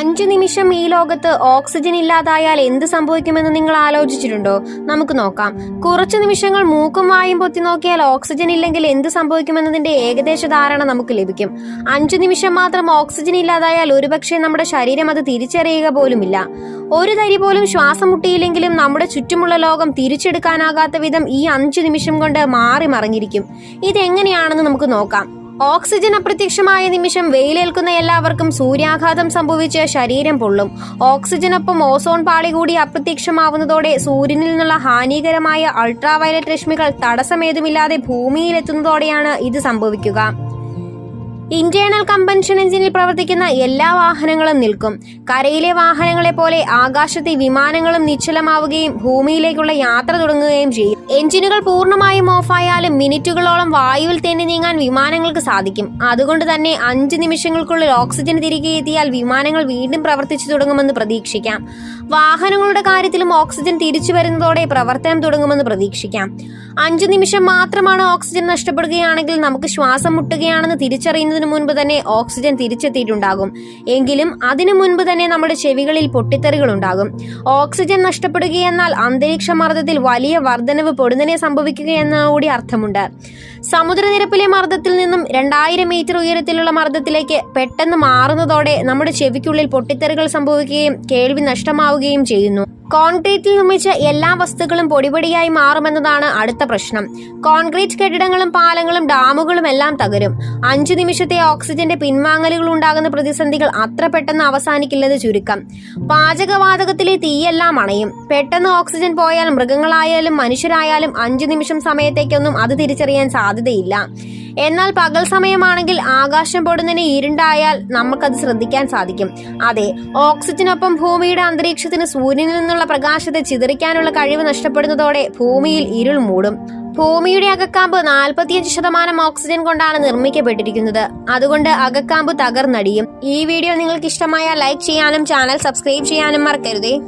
അഞ്ചു നിമിഷം ഈ ലോകത്ത് ഓക്സിജൻ ഇല്ലാതായാൽ എന്ത് സംഭവിക്കുമെന്ന് നിങ്ങൾ ആലോചിച്ചിട്ടുണ്ടോ? നമുക്ക് നോക്കാം. കുറച്ചു നിമിഷങ്ങൾ മൂക്കും വായും പൊത്തി നോക്കിയാൽ ഓക്സിജൻ ഇല്ലെങ്കിൽ എന്ത് സംഭവിക്കുമെന്നതിന്റെ ഏകദേശ ധാരണ നമുക്ക് ലഭിക്കും. അഞ്ചു നിമിഷം മാത്രം ഓക്സിജൻ ഇല്ലാതായാൽ ഒരുപക്ഷെ നമ്മുടെ ശരീരം അത് തിരിച്ചറിയുക പോലുമില്ല. ഒരു തരി പോലും ശ്വാസം മുട്ടിയില്ലെങ്കിലും നമ്മുടെ ചുറ്റുമുള്ള ലോകം തിരിച്ചെടുക്കാനാകാത്ത വിധം ഈ അഞ്ചു നിമിഷം കൊണ്ട് മാറി മറിഞ്ഞിരിക്കും. ഇതെങ്ങനെയാണെന്ന് നമുക്ക് നോക്കാം. ഓക്സിജൻ അപ്രത്യക്ഷമായ നിമിഷം വെയിലേൽക്കുന്ന എല്ലാവർക്കും സൂര്യാഘാതം സംഭവിച്ച് ശരീരം പൊള്ളും. ഓക്സിജനൊപ്പം ഓസോൺ പാളി കൂടി അപ്രത്യക്ഷമാവുന്നതോടെ സൂര്യനിൽ നിന്നുള്ള ഹാനികരമായ അൾട്രാവയലറ്റ് രശ്മികൾ തടസ്സമേതുമില്ലാതെ ഭൂമിയിലെത്തുന്നതോടെയാണ് ഇത് സംഭവിക്കുക. ഇന്റേണൽ കമ്പൻഷൻ എഞ്ചിനിൽ പ്രവർത്തിക്കുന്ന എല്ലാ വാഹനങ്ങളും നിൽക്കും. കരയിലെ വാഹനങ്ങളെ പോലെ ആകാശത്തെ വിമാനങ്ങളും നിശ്ചലമാവുകയും ഭൂമിയിലേക്കുള്ള യാത്ര തുടങ്ങുകയും ചെയ്യും. എഞ്ചിനുകൾ പൂർണമായും ഓഫായാലും മിനിറ്റുകളോളം വായുവിൽ തന്നെ നീങ്ങാൻ വിമാനങ്ങൾക്ക് സാധിക്കും. അതുകൊണ്ട് തന്നെ അഞ്ച് നിമിഷങ്ങൾക്കുള്ളിൽ ഓക്സിജൻ തിരികെ എത്തിയാൽ വിമാനങ്ങൾ വീണ്ടും പ്രവർത്തിച്ചു തുടങ്ങുമെന്ന് പ്രതീക്ഷിക്കാം. വാഹനങ്ങളുടെ കാര്യത്തിലും ഓക്സിജൻ തിരിച്ചു വരുന്നതോടെ പ്രവർത്തനം തുടങ്ങുമെന്ന് പ്രതീക്ഷിക്കാം. അഞ്ചു നിമിഷം മാത്രമാണ് ഓക്സിജൻ നഷ്ടപ്പെടുകയാണെങ്കിൽ നമുക്ക് ശ്വാസം മുട്ടുകയാണെന്ന് തിരിച്ചറിയുന്നതിന് മുൻപ് തന്നെ ഓക്സിജൻ തിരിച്ചെത്തിയിട്ടുണ്ടാകും. എങ്കിലും അതിനു മുൻപ് തന്നെ നമ്മുടെ ചെവികളിൽ പൊട്ടിത്തെറികൾ ഉണ്ടാകും. ഓക്സിജൻ നഷ്ടപ്പെടുകയെന്നാൽ അന്തരീക്ഷ മർദ്ദത്തിൽ വലിയ വർധനവ് പൊടുന്നനെ സംഭവിക്കുകയെന്ന കൂടി അർത്ഥമുണ്ട്. സമുദ്രനിരപ്പിലെ മർദ്ദത്തിൽ നിന്നും രണ്ടായിരം മീറ്റർ ഉയരത്തിലുള്ള മർദ്ദത്തിലേക്ക് പെട്ടെന്ന് മാറുന്നതോടെ നമ്മുടെ ചെവിക്കുള്ളിൽ പൊട്ടിത്തെറികൾ സംഭവിക്കുകയും കേൾവി നഷ്ടമാവുകയും ചെയ്യുന്നു. കോൺക്രീറ്റിൽ നിർമ്മിച്ച എല്ലാ വസ്തുക്കളും പൊടിപൊടിയായി മാറുമെന്നതാണ് അടുത്ത പ്രശ്നം. കോൺക്രീറ്റ് കെട്ടിടങ്ങളും പാലങ്ങളും ഡാമുകളും എല്ലാം തകരും. അഞ്ചു നിമിഷത്തെ ഓക്സിജന്റെ പിൻവാങ്ങലുകൾ ഉണ്ടാകുന്ന പ്രതിസന്ധികൾ അത്ര പെട്ടെന്ന് അവസാനിക്കില്ലെന്ന് ചുരുക്കം. പാചകവാതകത്തിലെ തീയെല്ലാം അണയും. പെട്ടെന്ന് ഓക്സിജൻ പോയാൽ മൃഗങ്ങളായാലും മനുഷ്യരായാലും അഞ്ചു നിമിഷം സമയത്തേക്കൊന്നും അത് തിരിച്ചറിയാൻ സാധ്യതയില്ല. എന്നാൽ പകൽ സമയമാണെങ്കിൽ ആകാശം പൊടുന്നതിന് ഇരുണ്ടായാൽ നമുക്കത് ശ്രദ്ധിക്കാൻ സാധിക്കും. അതെ ഓക്സിജനൊപ്പം ഭൂമിയുടെ അന്തരീക്ഷത്തിന് സൂര്യനിൽ നിന്നുള്ള പ്രകാശത്തെ ചിതറിക്കാനുള്ള കഴിവ് നഷ്ടപ്പെടുന്നതോടെ ഭൂമിയിൽ ഇരുൾ മൂടും. ഭൂമിയുടെ അകക്കാമ്പ് നാൽപ്പത്തിയഞ്ച് ശതമാനം ഓക്സിജൻ കൊണ്ടാണ് നിർമ്മിക്കപ്പെട്ടിരിക്കുന്നത്. അതുകൊണ്ട് അകക്കാമ്പ് തകർന്നടിയും. ഈ വീഡിയോ നിങ്ങൾക്ക് ഇഷ്ടമായ ലൈക്ക് ചെയ്യാനും ചാനൽ സബ്സ്ക്രൈബ് ചെയ്യാനും മറക്കരുതേ.